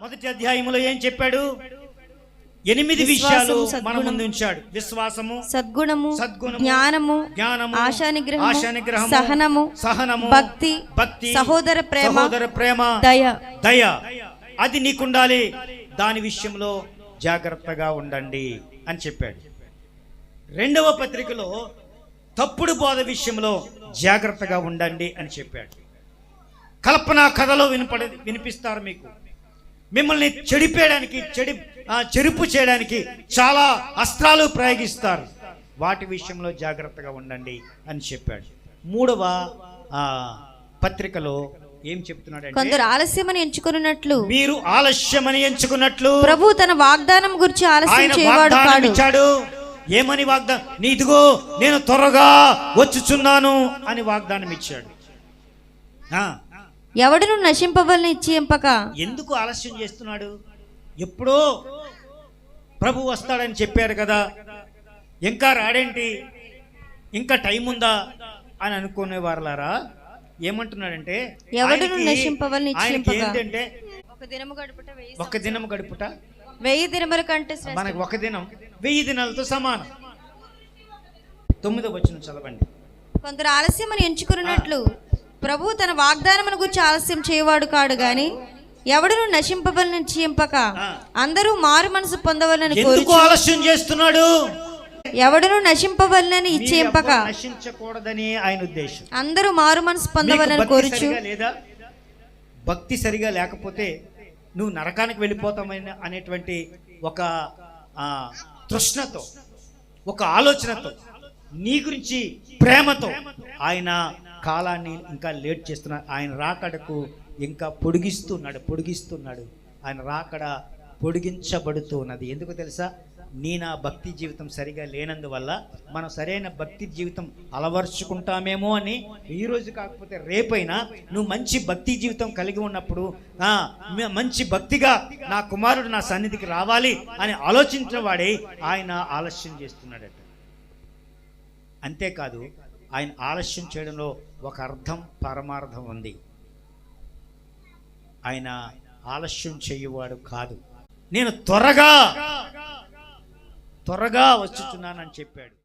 మొదటి అధ్యాయంలో ఏం చెప్పాడు? ఎనిమిది విషయాలు మన ముందు ఉంచాడు. విశ్వాసము సద్గుణము సద్గుణము, జ్ఞానము జ్ఞానము ఆశానిగ్రహము ఆశానిగ్రహము, సహనము సహనము భక్తి భక్తి సహోదర ప్రేమ సహోదర ప్రేమ దయ. దయ. అది నీకుండాలి. దాని విషయంలో జాగ్రత్తగా ఉండండి అని చెప్పాడు. రెండవ పత్రికలో తప్పుడు బోధ విషయంలో జాగ్రత్తగా ఉండండి అని చెప్పాడు. కల్పన కథలో వినపడ వినిపిస్తారు మీకు. మిమ్మల్ని చెడిపేయడానికి చెడి చెరుపు చేయడానికి చాలా అస్త్రాలు ప్రయోగిస్తారు. వాటి విషయంలో జాగ్రత్తగా ఉండండి అని చెప్పాడు. మూడవ ఆ, పత్రికలో ఏం చెప్తున్నాడంటే కొందరు ఆలస్యమని ఎంచుకున్నట్లు మీరు ఆలస్యమని ఎంచుకున్నట్లు ప్రభు తన వాగ్దానం గురించి ఆలస్యం చేయవాడు ఇచ్చాడు. ఏమని వాగ్దానం? నీ ఇదిగో నేను త్వరగా వచ్చుచున్నాను అని వాగ్దానం ఇచ్చాడు. ఆ, ఎవడును నశింపవలని ఇచ్చి ఎంపక ఎందుకు ఆలస్యం చేస్తున్నాడు? ఎప్పుడో ప్రభు వస్తాడని చెప్పారు కదా. ఇంకా రాడేంటి? ఇంకా టైం ఉందా అని అనుకునే వారులారా? ఏమంటున్నాడంటే ఎవడును నశింపవలని. ఏంటంటే ఒక దినము గడుపుట వెయ్యి ఒక్క దినం గడుపుట? వెయ్యి దినముల కంటే. మనకు ఒక దినం వెయ్యి దినాలతో సమానం. తొమ్మిదో వచ్చిన చదవండి. కొందరు ఆలస్యమని ఎంచుకున్నట్లు. ప్రభు తన వాగ్దానమును గురించి ఆలస్యం చేయవాడు కాడు గాని ఎవడును నశింపవలని ఎంపక ఆ. అందరూ మారు మనసు పొందవలని ఎందుకు కోరుచు. ఆలస్యం చేస్తున్నాడు? ఎవడును నశింపవలని ఇచ్చి మీరు ఎంపక ఎవ్వరు నశించకూడదని ఆయన ఉద్దేశం. అందరూ మారు మనసు పొందవలని కోరుచు. లేదా? భక్తి సరిగా లేకపోతే నువ్వు నరకానికి వెళ్ళిపోతామని అనేటువంటి ఒక తృష్ణతో ఒక ఆలోచనతో నీ గురించి ప్రేమతో ఆయన కాలాన్ని ఇంకా లేట్ చేస్తున్నాడు. ఆయన రాకడకు ఇంకా పొడిగిస్తున్నాడు పొడిగిస్తున్నాడు. ఆయన రాకడ పొడిగించబడుతూ ఉన్నది. ఎందుకు తెలుసా? నీ నా భక్తి జీవితం సరిగా లేనందువల్ల మనం సరైన భక్తి జీవితం అలవర్చుకుంటామేమో అని ఈ రోజు కాకపోతే రేపైనా నువ్వు మంచి భక్తి జీవితం కలిగి ఉన్నప్పుడు మంచి భక్తిగా నా కుమారుడు నా సన్నిధికి రావాలి అని ఆలోచించిన వాడే ఆయన ఆలస్యం చేస్తున్నాడట. అంతేకాదు ఆయన ఆలస్యం చేయడంలో ఒక అర్థం పరమార్థం ఉంది. ఆయన ఆలస్యం చేయువాడు కాదు. నేను త్వరగా త్వరగా వచ్చుతున్నానని చెప్పాడు.